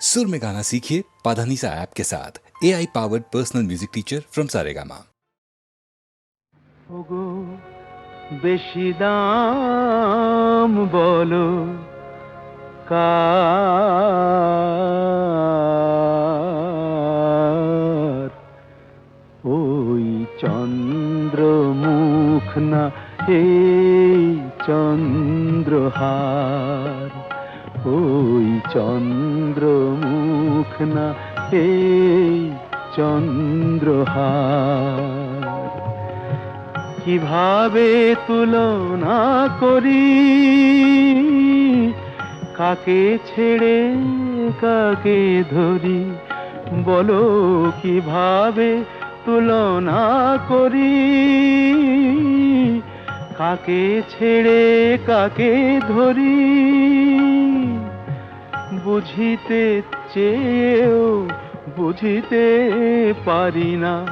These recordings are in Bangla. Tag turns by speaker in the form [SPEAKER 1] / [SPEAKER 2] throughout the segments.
[SPEAKER 1] सुर में गाना सीखिए पाधानीसा ऐप के साथ A I powered personal music teacher from Saregama
[SPEAKER 2] ওগো বেশি দাম বলো কার ওই চন্দ্রমুখ না এই চন্দ্রহার ওই চন্দ্রমুখ না এই চন্দ্রহার। কীভাবে তুলনা করি? কাকে ছেড়ে, কাকে ধরি? বলো, কীভাবে তুলনা করি? কাকে ছেড়ে, কাকে ধরি? বুঝিতে চেয়েও বুঝিতে পারি না।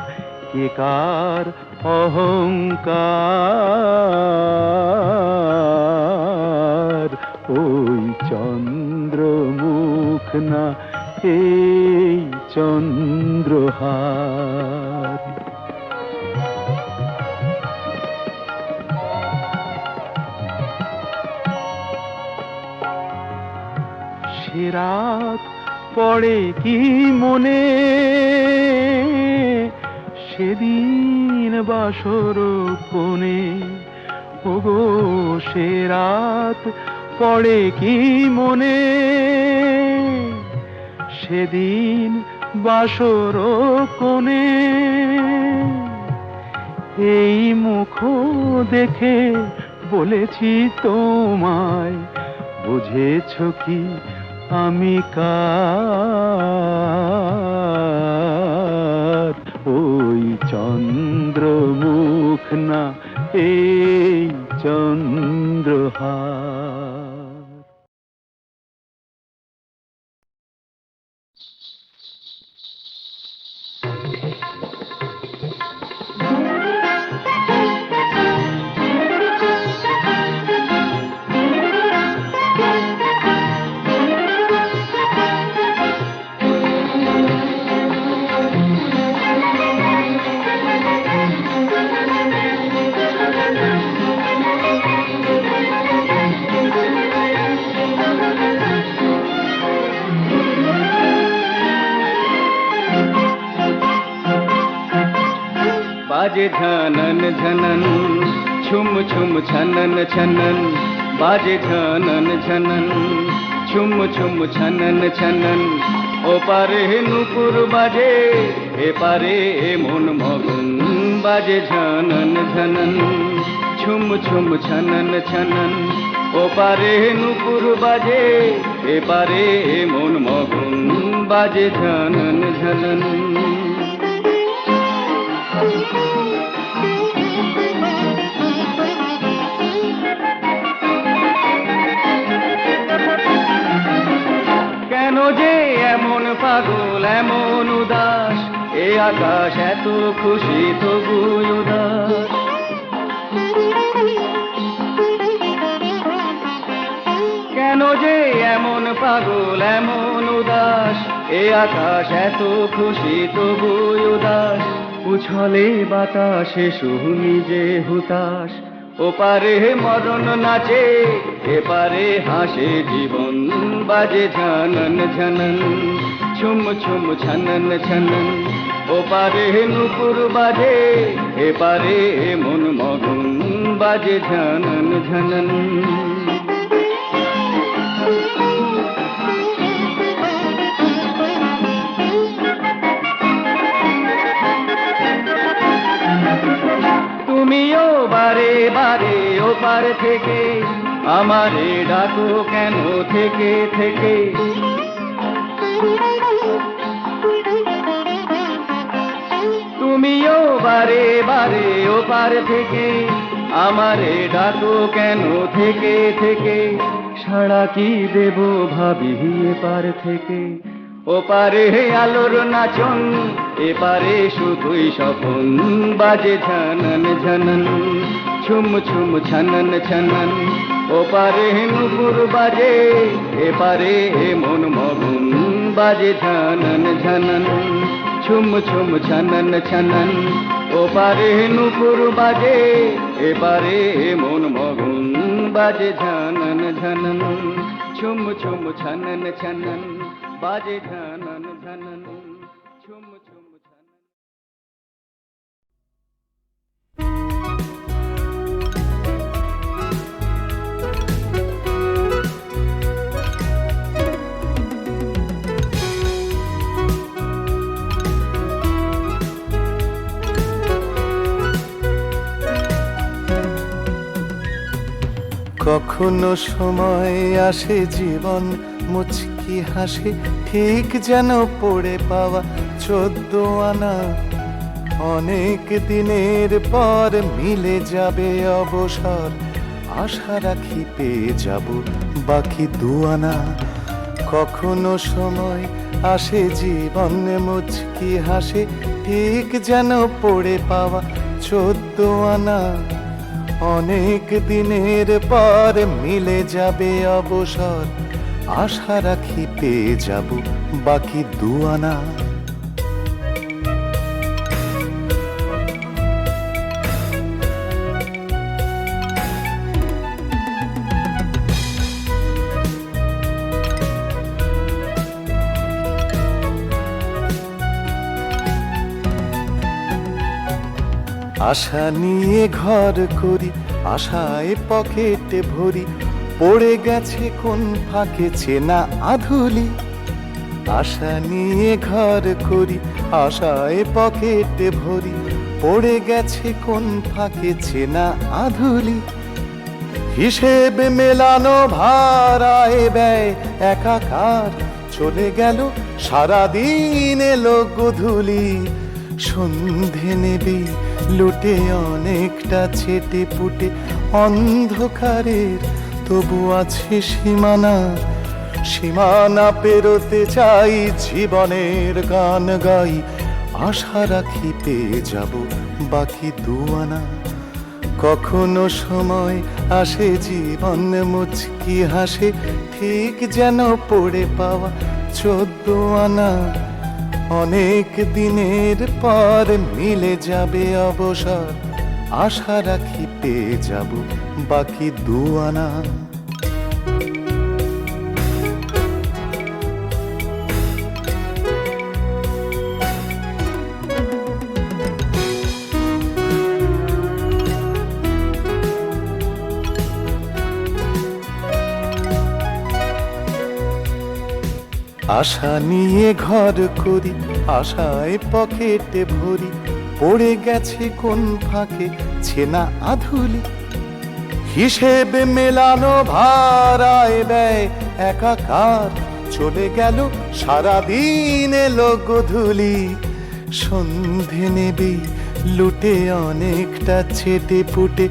[SPEAKER 2] কে কার অহংকার? ওই চন্দ্রমুখ না এই চন্দ্রহার? সে রাত পড়ে কি মনে? সেদিন বাসর কোণে, ওগো সে রাত পড়ে কি মনে? সেদিন বাসর কোণে, এই মুখ দেখে বলেছি তোমায়, বুঝেছ কি আমি কার? ওই চন্দ্রমুখ বাজে ঝনন ঝনন ছুম ছুম ছনন ছনন বাজে ঝনন ঝনন ছুম ছুম ছনন ছনন ওপারে নুপুর বাজে এপারে মন মগন বাজে ঝনন ঝনন ছুম ছুম ছনন ছনন ওপারে নুপুর বাজে এপারে মন মগন বাজে ঝনন ঝনন পাগল এমন উদাস, এ আকাশ এত খুশি তবু উদাস। কেন যে এমন পাগল এমন উদাস, এ আকাশ এত খুশি তবু উদাস। উছলে বাতাসে শুনি যে হুতাশ, ওপারে মরণ নাচে, এপারে হাসে জীবন বাজে ঝনন ঝনন। ছুম ছুম ছনন ছনন। ওপারে নুপুর বাজে এপারে মন মগন বাজে ঝনন ঝনন। তুমিও বারে বারে ওপার থেকে, আমারে ডাকো কেন থেকে থেকে? বারে বারে ওপার থেকে আমারে ডাকো কেন থেকে থেকে? সাড়া কি দেব ভাবি এপার থেকে? ও ওপারে আলোর নাচন, এপারে শুধুই স্বপন, বাজে ঝনন ঝনন, ছুম ছুম ছনন ছনন ওপারে নুপুর বাজে, এপারে হে মন মগুন,
[SPEAKER 3] বাজে ঝানন ঝানন, ছুম ছুম ছানন ছানন ও পারে নুপুর বাজে এবারে মন মগুন বাজে ঝানন ঝানন, ছুম ছুম ছানন ছানন বাজে ঝানন।
[SPEAKER 4] কখনো সময় আসে জীবন, মুচকি হাসে, ঠিক যেন পড়ে পাওয়া চোদ্দ আনা। অনেক দিনের পর মিলে যাবে অবসর, আশা রাখি পেয়ে যাব বাকি দুয়ানা কখনো সময় আসে জীবন, মুচকি হাসে, ঠিক যেন পড়ে পাওয়া চোদ্দ আনা। অনেক দিনের পর মিলে যাবে অবসর। আশা রাখি পেয়ে যাব বাকি দুয়ানা আশা নিয়ে ঘর করি, আশায় পকেটে ভরি। পড়ে গেছে কোন ফাঁকে, চেনা আধুলি। আশা নিয়ে ঘর করি, আশায় পকেটে ভরি। পড়ে গেছে কোন ফাঁকে, চেনা আধুলি। হিসেবে মেলানো ভাড়ায় ব্যয়, একাকার চলে গেল, সারাদিন এলো গধুলি। সন্ধে নেবে লুটে অনেকটা ছেটে পুটে অন্ধকারের, তবু আছে সীমানা। সীমানা পেরোতে চাই জীবনের গান গাই, আশা রাখি পেয়ে যাব বাকি দুয়ানা কখনো সময় আসে জীবন মুচকি হাসে, ঠিক যেন পড়ে পাওয়া চোদ্দ আনা। অনেক দিনের পর মিলে যাবে অবসর। আশা রাখি পেয়ে যাব বাকি দুয়ানা আশা নিয়ে ঘর করি, আশায় পকেটে ভরি। পড়ে গেছে কোন ফাঁকে, ছেনা আধুলি। হিসেবে মেলানো ভাড়ায় ব্যয়, একাকার চলে গেল, সারাদিন এলো গধুলি। সন্ধে নেবে, লুটে অনেকটা ছেটে পুটে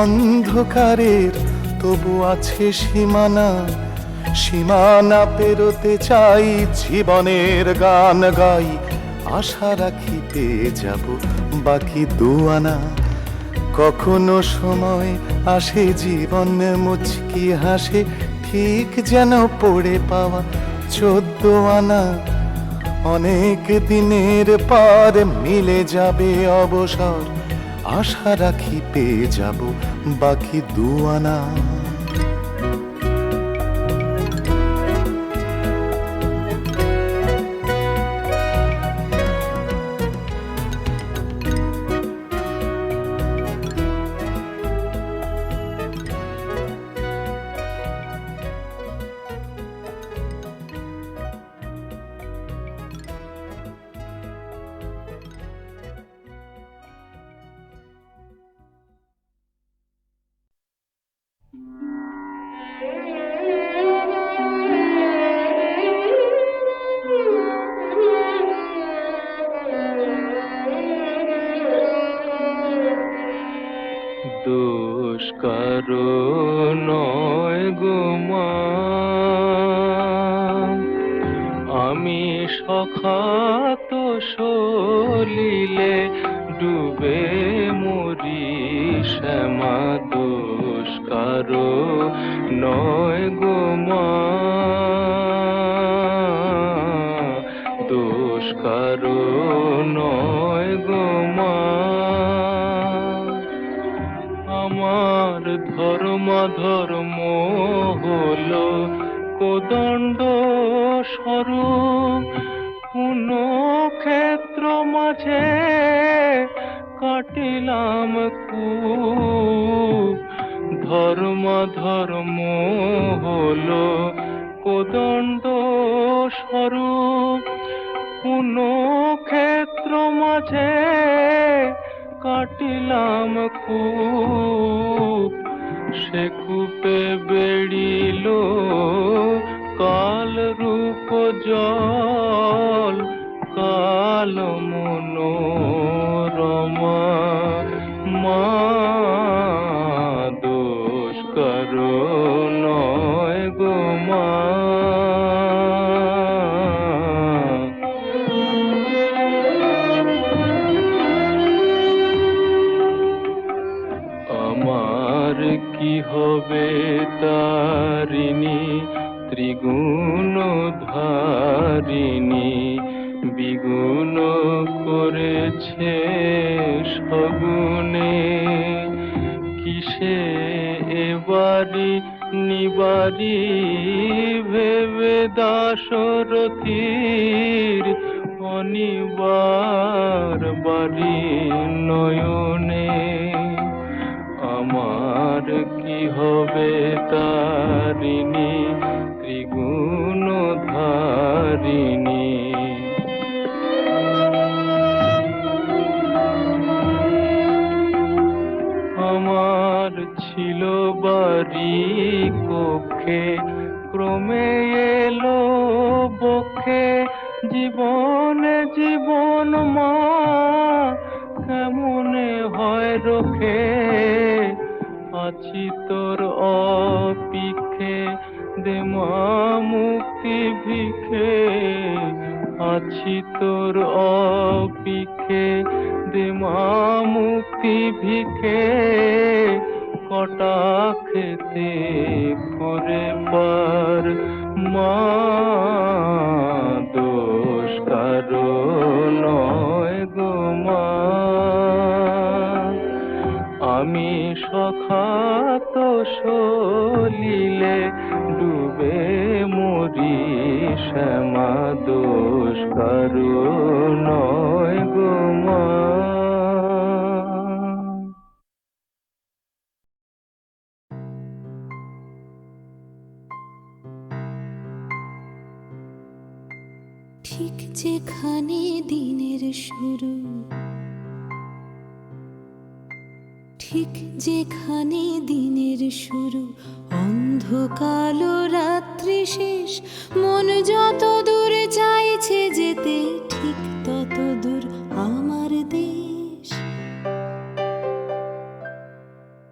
[SPEAKER 4] অন্ধকারের তবু আছে সীমানা। সীমানা পেরোতে চাই জীবনের গান গাই। আশা রাখি পেয়ে যাব বাকি দুয়ানা কখনো সময় আসে জীবন মুচকি হাসে, ঠিক যেন পড়ে পাওয়া চোদ্দ আনা অনেক দিনের পর মিলে যাবে অবসর। আশা রাখি পেয়ে যাব বাকি দুয়ানা
[SPEAKER 3] কারও নয় গো মা আমি সখাত সলিলে ডুবে মরি শ্যামা দোষ কারও নয় গো মা দোষ কারও নয় গো ধর্ম ধর্ম হলো কোদণ্ড স্বরূপ কোন ক্ষেত্র মাঝে কাটিলাম কূপ। ধর্ম ধর্ম হলো কোদণ্ড স্বরূপ কোন ক্ষেত্র মাঝে কাটিলাম কূপ। সে কূপে বেড়িল কাল রূপ জল কাল মনোরমা। মা দোষ করো নয় গো মা। হবে তারিণী ত্রিগুণ ধারিণী বিগুণ করেছে সগুনে কিসে এবারি নিবারি ভেবে দাসরথীর অনিবার বাড়ি নয়নে? আমার কি হবে তারিণী? ত্রিগুণ ধারিণী। আমার ছিল বাড়ি কক্ষে, ক্রমে এলো বক্ষে। জীবনে, জীবন মা, কেমনে হয় রোখে? আছি তোর অপিক্ষে দে মুক্তি ভিখে আছি তোর অপিক্ষে দে মুক্তি ভিখে কটা খেতে করে পার মা? দোষ কারও নয় গো মা। আমি সখাত সলিলে ডুবে মরি শ্যামা দোষ কারও নয় গো মা।
[SPEAKER 5] ঠিক যেখানে দিনের শুরু ঠিক যেখানে দিনের শুরু অন্ধকালো রাত্রি শেষ। মন যত দূর চাইছে যেতে, ঠিক তত দূর আমার দেশ।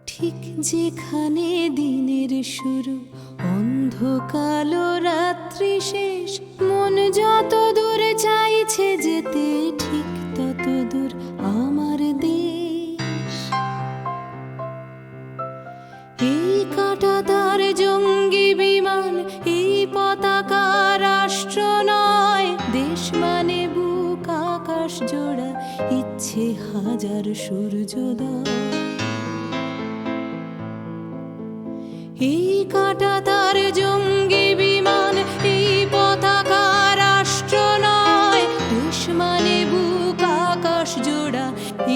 [SPEAKER 5] ঠিক যেখানে দিনের শুরু অন্ধকালো রাত্রি শেষ। মন যত দূর হাজার সূর্যোদয়। এই কাটা তার জঙ্গি বিমান, এই পতাকা রাষ্ট্র নয়। দেশ মানে বুক, আকাশ জোড়া,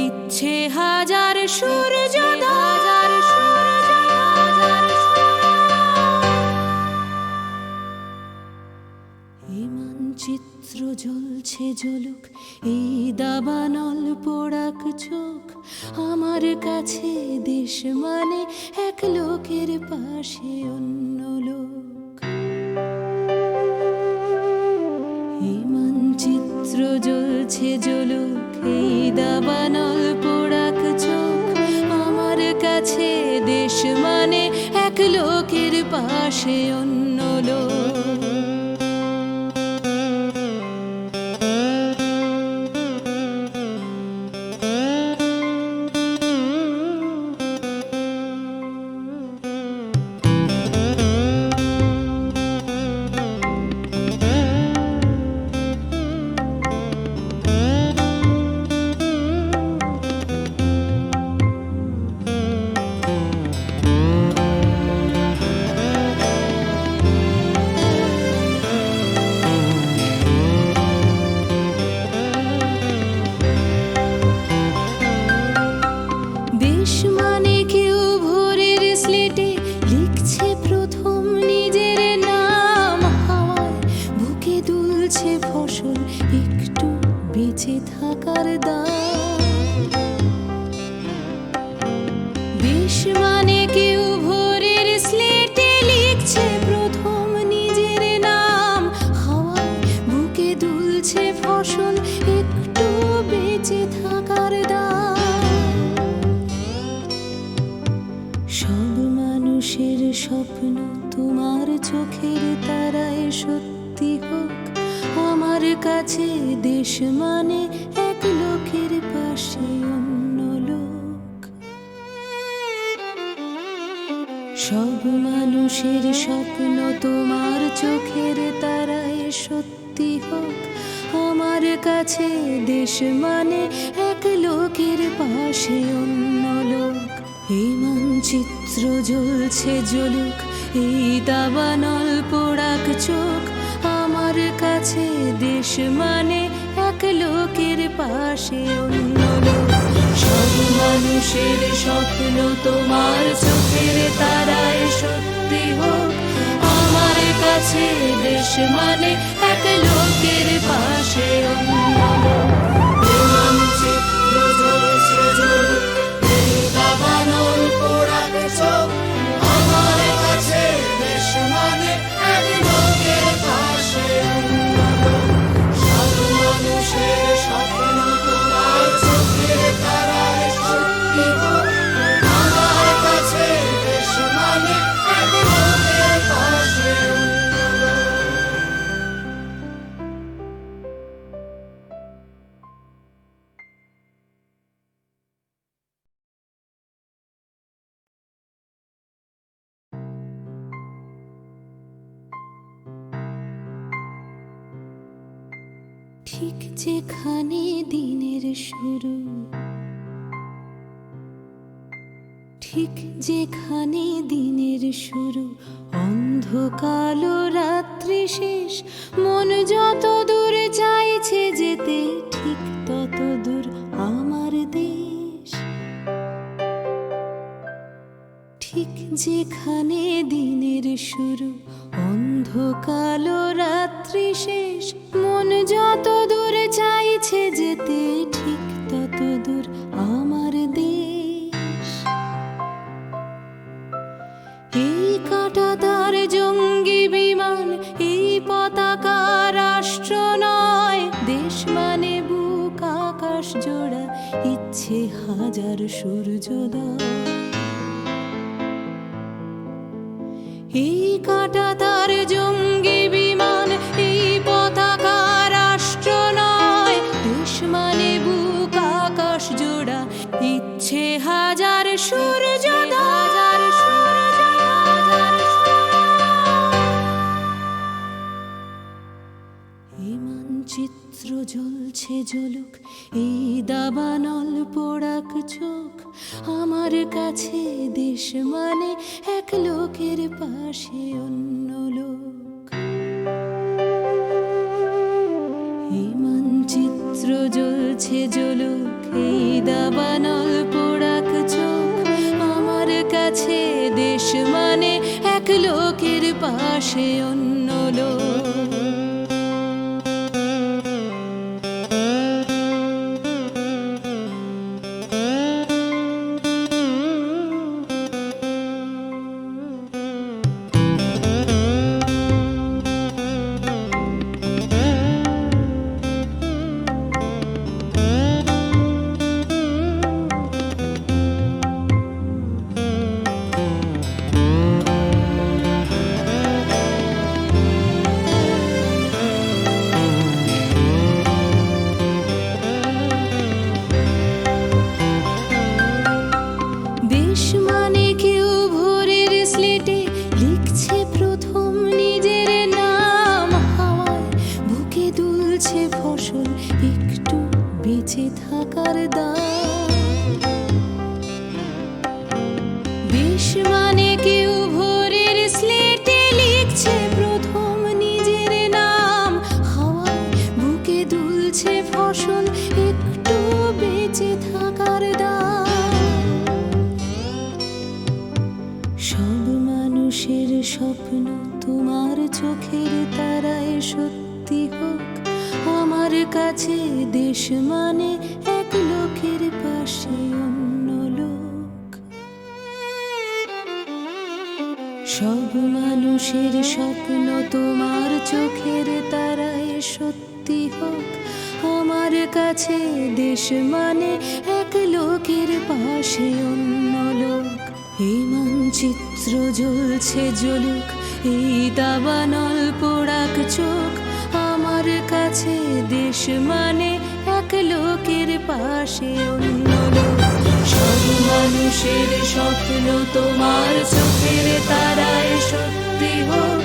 [SPEAKER 5] ইচ্ছে হাজার সূর্য হাজার এই মানচিত্র জ্বলছে জ্বলুক এই দাবানল পোড়াক আমার কাছে দেশ মানে এক লোকের পাশে অন্য লোক। এই মানচিত্র জ্বলছে জ্বলুক এই দাবানল পোড়াক চোখ। আমার কাছে দেশ মানে এক লোকের পাশে অন্য দুলছে ফসল, একটু বেঁচে থাকার সব মানুষের স্বপ্ন তোমার চোখের তারায় সত্যি হোক, আমার কাছে দেশ মানে এক লোকের পাশে অন্য লোক। সব মানুষের স্বপ্ন তোমার চোখের তারায় সত্যি হোক কাছে দেশ মানে এক লোকের পাশে অন্য লোক। এই মানচিত্র জ্বলছে জ্বলুক, এই দাবানল পোড়াক চোখ। আমার কাছে দেশ মানে এক লোকের পাশে অন্য লোক। সব মানুষের স্বপ্ন তোমার চোখের তারায় সত্যি হোক। আমার কাছে দেশ মানে এক লোকের পোড়াক চোখ, যেখানে দিনের শুরু, ঠিক যেখানে দিনের শুরু, অন্ধকালো রাত্রি শেষ, মন যত দূর চাইছে যেতে, ঠিক তত দূর আমার দেশ। ঠিক যেখানে দিনের শুরু, অন্ধকালো রাত্রি শেষ জ্বলছে জ্বলুক এই দাবানল পোড়াক চোখ। আমার কাছে দেশ মানে এক লোকের পাশে অন্য লোক। এই মানচিত্র জ্বলছে জলুক এই দাবানল পোড়াক চোখ। আমার কাছে দেশ মানে এক লোকের পাশে অন্য লোক। মানে স্লেটে লিখছে প্রথম নিজের নাম। বুকে ফসল, একটু বেঁচে থাকার সব মানুষের স্বপ্ন তোমার চোখের তারায় সত্যি হোক। আমার কাছে দেশ মানে সব মানুষের স্বপ্ন তোমার চোখের তারায় সত্যি হোক। আমার কাছে দেশ মানে এক লোকের পাশে অন্য লোক। এই মানচিত্র জ্বলছে জ্বলুক, এই দাবানল পোড়াক চোখ। আমার কাছে দেশ মানে এক লোকের পাশে অন্য লোক। সব মানুষের স্বপ্ন তোমার চোখের তারায় সত্যি হোক।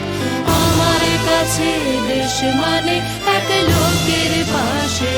[SPEAKER 5] আমার কাছে দেশ মানে এক লোকের পাশে